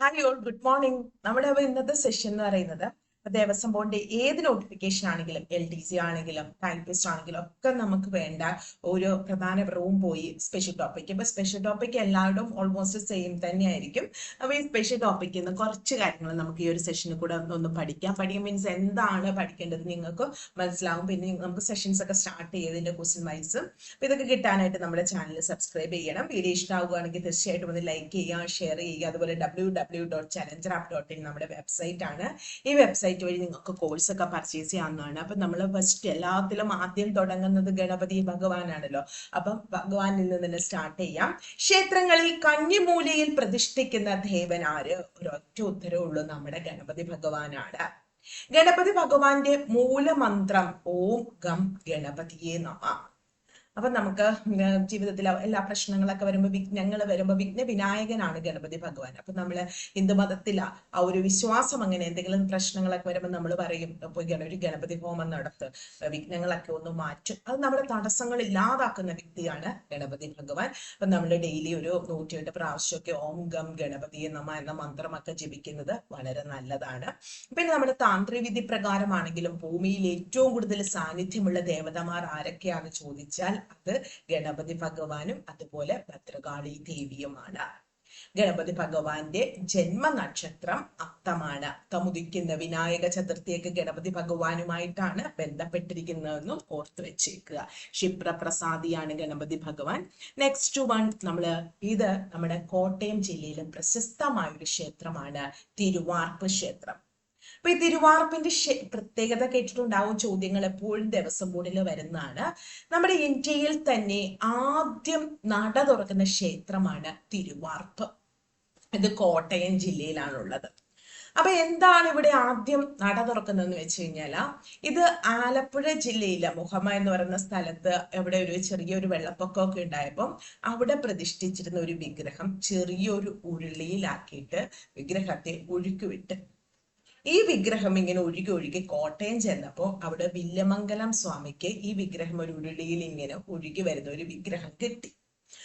Hi all good morning നമ്മുടെ ഇന്നത്തെ session എന്ന് പറയുന്നത് ദേവസ്വം ബോർഡിന്റെ ഏത് നോട്ടിഫിക്കേഷൻ ആണെങ്കിലും എൽ ഡി സി ആണെങ്കിലും ടൈപ്പിസ്റ്റ് ആണെങ്കിലും ഒക്കെ നമുക്ക് വേണ്ട ഒരു പ്രധാന റൂം പോയി സ്പെഷ്യൽ ടോപ്പിക് ഇപ്പൊ സ്പെഷ്യൽ ടോപ്പിക് എല്ലാവരും ഓൾമോസ്റ്റ് സെയിം തന്നെയായിരിക്കും. അപ്പൊ ഈ സ്പെഷ്യൽ ടോപ്പിക്കിൽ നിന്ന് കുറച്ച് കാര്യങ്ങൾ നമുക്ക് ഈ ഒരു സെഷനിൽ കൂടെ ഒന്ന് പഠിക്കാം. പഠിക്കാൻ മീൻസ് എന്താണ് പഠിക്കേണ്ടത് നിങ്ങൾക്ക് മനസ്സിലാവും. പിന്നെ നമുക്ക് സെഷൻസ് ഒക്കെ സ്റ്റാർട്ട് ചെയ്തതിന്റെ ക്വസ്റ്റ്യൻ വൈസ് അപ്പൊ ഇതൊക്കെ കിട്ടാനായിട്ട് നമ്മുടെ ചാനൽ സബ്സ്ക്രൈബ് ചെയ്യണം. വീഡിയോ ഇഷ്ടമാവുകയാണെങ്കിൽ തീർച്ചയായിട്ടും ഒന്ന് ലൈക്ക് ചെയ്യുക ഷെയർ ചെയ്യുക. അതുപോലെ W W dot challenger app dot in നമ്മുടെ വെബ്സൈറ്റ് ആണ്. ഈ വെബ്സൈറ്റ് വഴി നിങ്ങൾക്ക് കോഴ്സ് ഒക്കെ പർച്ചേസ് ചെയ്യാവുന്നതാണ്. അപ്പൊ നമ്മൾ ഫസ്റ്റ് എല്ലാത്തിലും ആദ്യം തുടങ്ങുന്നത് ഗണപതി ഭഗവാനാണല്ലോ. അപ്പം ഭഗവാനിൽ നിന്ന് തന്നെ സ്റ്റാർട്ട് ചെയ്യാം. ക്ഷേത്രങ്ങളിൽ കഞ്ഞിമൂലയിൽ പ്രതിഷ്ഠിക്കുന്ന ദേവൻ ആര്? ഒരൊറ്റ ഉത്തരവുള്ളു നമ്മുടെ ഗണപതി ഭഗവാനാണ്. ഗണപതി ഭഗവാന്റെ മൂലമന്ത്രം ഓം ഗം ഗണപതിയെ നമ. അപ്പൊ നമുക്ക് ജീവിതത്തിൽ എല്ലാ പ്രശ്നങ്ങളൊക്കെ വരുമ്പോൾ വിഘ്നങ്ങൾ വരുമ്പോൾ വിഘ്ന വിനായകനാണ് ഗണപതി ഭഗവാൻ. അപ്പൊ നമ്മൾ ഹിന്ദു മതത്തിൽ ആ ഒരു വിശ്വാസം അങ്ങനെ എന്തെങ്കിലും പ്രശ്നങ്ങളൊക്കെ വരുമ്പോൾ നമ്മൾ പറയും ഇപ്പൊ ഒരു ഗണപതി ഹോമം നടത്ത് വിഘ്നങ്ങളൊക്കെ ഒന്ന് മാറ്റും. അത് നമ്മുടെ തടസ്സങ്ങൾ ഇല്ലാതാക്കുന്ന വ്യക്തിയാണ് ഗണപതി ഭഗവാൻ. അപ്പൊ നമ്മൾ ഡെയിലി ഒരു നൂറ്റിയെട്ട് പ്രാവശ്യമൊക്കെ ഓം ഗം ഗണപതി നമ എന്ന മന്ത്രമൊക്കെ ജപിക്കുന്നത് വളരെ നല്ലതാണ്. പിന്നെ നമ്മുടെ താന്ത്രിവിധി പ്രകാരമാണെങ്കിലും ഭൂമിയിൽ ഏറ്റവും കൂടുതൽ സാന്നിധ്യമുള്ള ദേവതമാർ ആരൊക്കെയാണെന്ന് ചോദിച്ചാൽ അത് ഗണപതി ഭഗവാനും അതുപോലെ ഭദ്രകാളി ദേവിയുമാണ്. ഗണപതി ഭഗവാന്റെ ജന്മനക്ഷത്രം അത്തമാണ്. തമുദിക്കുന്ന വിനായക ചതുർത്ഥിയൊക്കെ ഗണപതി ഭഗവാനുമായിട്ടാണ് ബന്ധപ്പെട്ടിരിക്കുന്നതെന്നും ഓർത്തു വെച്ചേക്കുക. ക്ഷിപ്രപ്രസാദിയാണ് ഗണപതി ഭഗവാൻ. നെക്സ്റ്റ് വൺ നമ്മൾ ഇത് നമ്മുടെ കോട്ടയം ജില്ലയിലെ പ്രശസ്തമായ ഒരു ക്ഷേത്രമാണ് തിരുവാർപ്പ് ക്ഷേത്രം. അപ്പൊ ഈ തിരുവാർപ്പിന്റെ പ്രത്യേകത കേട്ടിട്ടുണ്ടാവും ചോദ്യങ്ങൾ എപ്പോഴും ദേവസ്വം ബോർഡിൽ വരുന്നതാണ്. നമ്മുടെ ഇന്ത്യയിൽ തന്നെ ആദ്യം നട തുറക്കുന്ന ക്ഷേത്രമാണ് തിരുവാർപ്പ്. ഇത് കോട്ടയം ജില്ലയിലാണുള്ളത്. അപ്പൊ എന്താണ് ഇവിടെ ആദ്യം നട തുറക്കുന്നതെന്ന് വെച്ച് കഴിഞ്ഞാൽ ഇത് ആലപ്പുഴ ജില്ലയിലെ മുഹമ്മ എന്ന് പറയുന്ന സ്ഥലത്ത് എവിടെ ഒരു ചെറിയൊരു വെള്ളപ്പൊക്കമൊക്കെ ഉണ്ടായപ്പോൾ അവിടെ പ്രതിഷ്ഠിച്ചിരുന്ന ഒരു വിഗ്രഹം ചെറിയൊരു ഉരുളിയിലാക്കിയിട്ട് വിഗ്രഹത്തെ ഒഴുക്കിവിട്ട് ഈ വിഗ്രഹം ഇങ്ങനെ ഒഴുകി ഒഴുകി കോട്ടയം ചെന്നപ്പോൾ അവിടെ വില്ലമംഗലം സ്വാമിക്ക് ഈ വിഗ്രഹം ഒരു ഉരുളിയിൽ ഇങ്ങനെ ഒഴുകി വരുന്ന ഒരു വിഗ്രഹം കിട്ടി.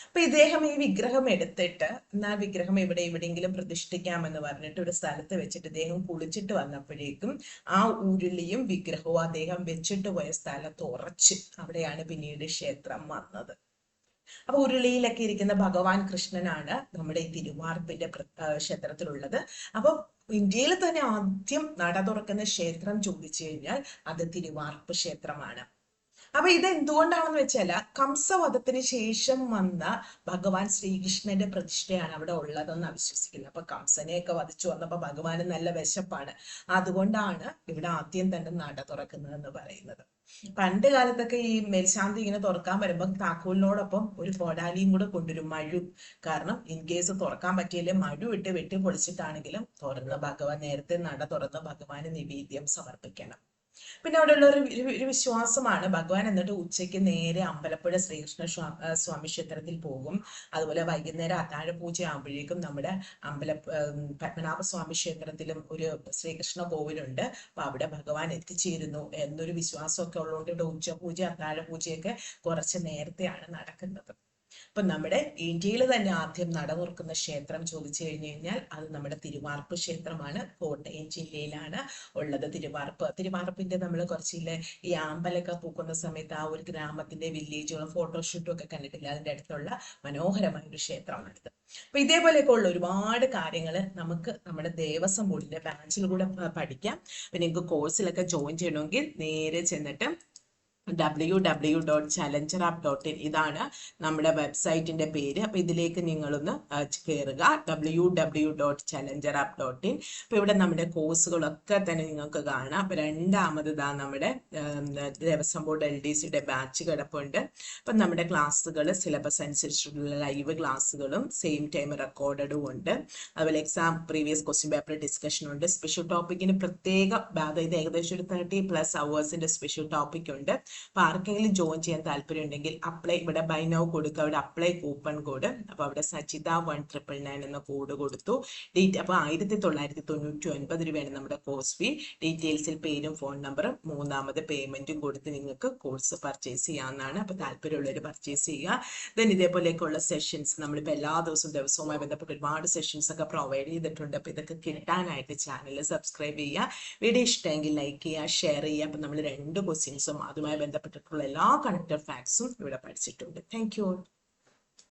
അപ്പൊ ഇദ്ദേഹം ഈ വിഗ്രഹം എടുത്തിട്ട് എന്നാൽ വിഗ്രഹം ഇവിടെ എവിടെയെങ്കിലും പ്രതിഷ്ഠിക്കാമെന്ന് പറഞ്ഞിട്ട് ഒരു സ്ഥലത്ത് വെച്ചിട്ട് ഇദ്ദേഹം കുളിച്ചിട്ട് വന്നപ്പോഴേക്കും ആ ഉരുളിയും വിഗ്രഹവും അദ്ദേഹം വെച്ചിട്ട് പോയ സ്ഥലത്ത് ഉറച്ച് അവിടെയാണ് പിന്നീട് ക്ഷേത്രം വന്നത്. അപ്പൊ ഉരുളിയിലൊക്കെ ഇരിക്കുന്ന ഭഗവാൻ കൃഷ്ണനാണ് നമ്മുടെ ഈ തിരുവാർപ്പിന്റെ ക്ഷേത്രത്തിലുള്ളത്. അപ്പൊ ഇന്ത്യയിൽ തന്നെ ആദ്യം നട തുറക്കുന്ന ക്ഷേത്രം ചോദിച്ചു കഴിഞ്ഞാൽ അത് തിരുവാർപ്പ് ക്ഷേത്രമാണ്. അപ്പൊ ഇത് എന്തുകൊണ്ടാണെന്ന് വെച്ചാൽ കംസവധത്തിന് ശേഷം വന്ന ഭഗവാൻ ശ്രീകൃഷ്ണന്റെ പ്രതിഷ്ഠയാണ് അവിടെ ഉള്ളതെന്ന് വിശ്വസിക്കുന്നത് അപ്പൊ കംസനെയൊക്കെ വധിച്ചു വന്നപ്പോ ഭഗവാന് നല്ല വിശപ്പാണ്. അതുകൊണ്ടാണ് ഇവിടെ ആദ്യം തന്നെ നട തുറക്കുന്നതെന്ന് പറയുന്നത്. പണ്ട് കാലത്തൊക്കെ ഈ മേൽശാന്തി ഇങ്ങനെ തുറക്കാൻ വരുമ്പോൾ താക്കോലിനോടൊപ്പം ഒരു കോടാലിയും കൂടെ കൊണ്ടുവരും മഴു. കാരണം ഇൻ കേസ് തുറക്കാൻ പറ്റിയില്ലേ മഴു ഇട്ട് വെട്ടി പൊളിച്ചിട്ടാണെങ്കിലും തുറന്ന് ഭഗവാൻ നേരത്തെ നട തുറന്ന് ഭഗവാന് നിവേദ്യം സമർപ്പിക്കണം. പിന്നെ അവിടെ ഉള്ള ഒരു ഒരു വിശ്വാസമാണ്. ഭഗവാൻ എന്നിട്ട് ഉച്ചയ്ക്ക് നേരെ അമ്പലപ്പുഴ ശ്രീകൃഷ്ണ സ്വാമി ക്ഷേത്രത്തിൽ പോകും. അതുപോലെ വൈകുന്നേരം അത്താഴ പൂജ ആകുമ്പോഴേക്കും നമ്മുടെ അമ്പല പത്മനാഭ സ്വാമി ക്ഷേത്രത്തിലും ഒരു ശ്രീകൃഷ്ണ കോവിലുണ്ട്. അപ്പൊ അവിടെ ഭഗവാൻ എത്തിച്ചേരുന്നു എന്നൊരു വിശ്വാസമൊക്കെ ഉള്ളതുകൊണ്ട് ഇവിടെ ഉച്ചപൂജ അത്താഴ പൂജയൊക്കെ കുറച്ച് നേരത്തെയാണ് നടക്കുന്നത്. അപ്പൊ നമ്മുടെ ഇന്ത്യയിൽ തന്നെ ആദ്യം നട തുറക്കുന്ന ക്ഷേത്രം ചോദിച്ചു കഴിഞ്ഞു കഴിഞ്ഞാൽ അത് നമ്മുടെ തിരുവാർപ്പ് ക്ഷേത്രമാണ്. കോട്ടയം ജില്ലയിലാണ് ഉള്ളത് തിരുവാർപ്പ്. തിരുവാർപ്പിന്റെ നമ്മൾ കുറച്ചില്ലേ ഈ ആമ്പലൊക്കെ പൂക്കുന്ന സമയത്ത് ആ ഒരു ഗ്രാമത്തിന്റെ വില്ലേജുകളും ഫോട്ടോഷൂട്ടും ഒക്കെ കണ്ടിട്ടില്ല? അതിന്റെ അടുത്തുള്ള മനോഹരമായ ഒരു ക്ഷേത്രമാണിത് അപ്പൊ ഇതേപോലെയൊക്കെ ഉള്ള ഒരുപാട് കാര്യങ്ങൾ നമുക്ക് നമ്മുടെ ദേവസ്വം ബോർഡിന്റെ ബാച്ചിൽ കൂടെ പഠിക്കാം. പിന്നെ നിങ്ങൾക്ക് കോഴ്സിലൊക്കെ ജോയിൻ ചെയ്യണമെങ്കിൽ നേരെ ചെന്നിട്ട് W W dot challenger app dot in ഇതാണ് നമ്മുടെ വെബ്സൈറ്റിന്റെ പേര്. അപ്പൊ ഇതിലേക്ക് നിങ്ങളൊന്ന് കയറുക W W dot challenger app dot in അപ്പൊ ഇവിടെ നമ്മുടെ കോഴ്സുകളൊക്കെ തന്നെ നിങ്ങൾക്ക് കാണാം. അപ്പൊ രണ്ടാമത് ഇതാ നമ്മുടെ ദേവസ്വം ബോർഡ് എൽ ഡി സിയുടെ ബാച്ച് കിടപ്പുണ്ട്. അപ്പൊ നമ്മുടെ ക്ലാസ്സുകൾ സിലബസ് അനുസരിച്ചിട്ടുള്ള ലൈവ് ക്ലാസ്സുകളും സെയിം ടൈം റെക്കോർഡഡും ഉണ്ട്. അതുപോലെ exam previous question paper discussion ഉണ്ട്. സ്പെഷ്യൽ ടോപ്പിക്കിന് പ്രത്യേക അതായത് ഏകദേശം ഒരു തേർട്ടി പ്ലസ് അവേഴ്സിന്റെ സ്പെഷ്യൽ ടോപ്പിക് ഉണ്ട്. അപ്പോൾ ആർക്കെങ്കിലും ജോയിൻ ചെയ്യാൻ താല്പര്യം ഉണ്ടെങ്കിൽ അപ്ലൈ ഇവിടെ ബൈ കൊടുക്കുക. അവിടെ അപ്ലൈ കൂപ്പൺ കോഡ് അപ്പോൾ അവിടെ സജിത വൺ ട്രിപ്പിൾ നയൻ എന്ന കോഡ് കൊടുത്തു. ഡീറ്റ് അപ്പോൾ ആയിരത്തി തൊള്ളായിരത്തി തൊണ്ണൂറ്റി ഒൻപത് രൂപയാണ് നമ്മുടെ കോഴ്സ് ഫീ ഡീറ്റെയിൽസിൽ പേരും ഫോൺ നമ്പറും മൂന്നാമത് പേയ്മെന്റും കൊടുത്ത് നിങ്ങൾക്ക് കോഴ്സ് പർച്ചേസ് ചെയ്യാവുന്നതാണ്. അപ്പോൾ താല്പര്യമുള്ളവർ പർച്ചേസ് ചെയ്യുക. ദെൻ ഇതേപോലെയൊക്കെയുള്ള സെഷൻസ് നമ്മളിപ്പോൾ എല്ലാ ദിവസവും ദിവസവുമായി ബന്ധപ്പെട്ട് ഒരുപാട് സെഷൻസ് ഒക്കെ പ്രൊവൈഡ് ചെയ്തിട്ടുണ്ട്. അപ്പോൾ ഇതൊക്കെ കിട്ടാനായിട്ട് ചാനൽ സബ്സ്ക്രൈബ് ചെയ്യുക. വീഡിയോ ഇഷ്ടമെങ്കിൽ ലൈക്ക് ചെയ്യുക ഷെയർ ചെയ്യുക. അപ്പോൾ നമ്മൾ രണ്ട് ക്വസ്റ്റ്യൻസും അതുമായി ബന്ധപ്പെട്ടിട്ടുള്ള എല്ലാ കണക്റ്റഡ് ഫാക്ട്സും ഇവിടെ പഠിച്ചിട്ടുണ്ട് താങ്ക് യു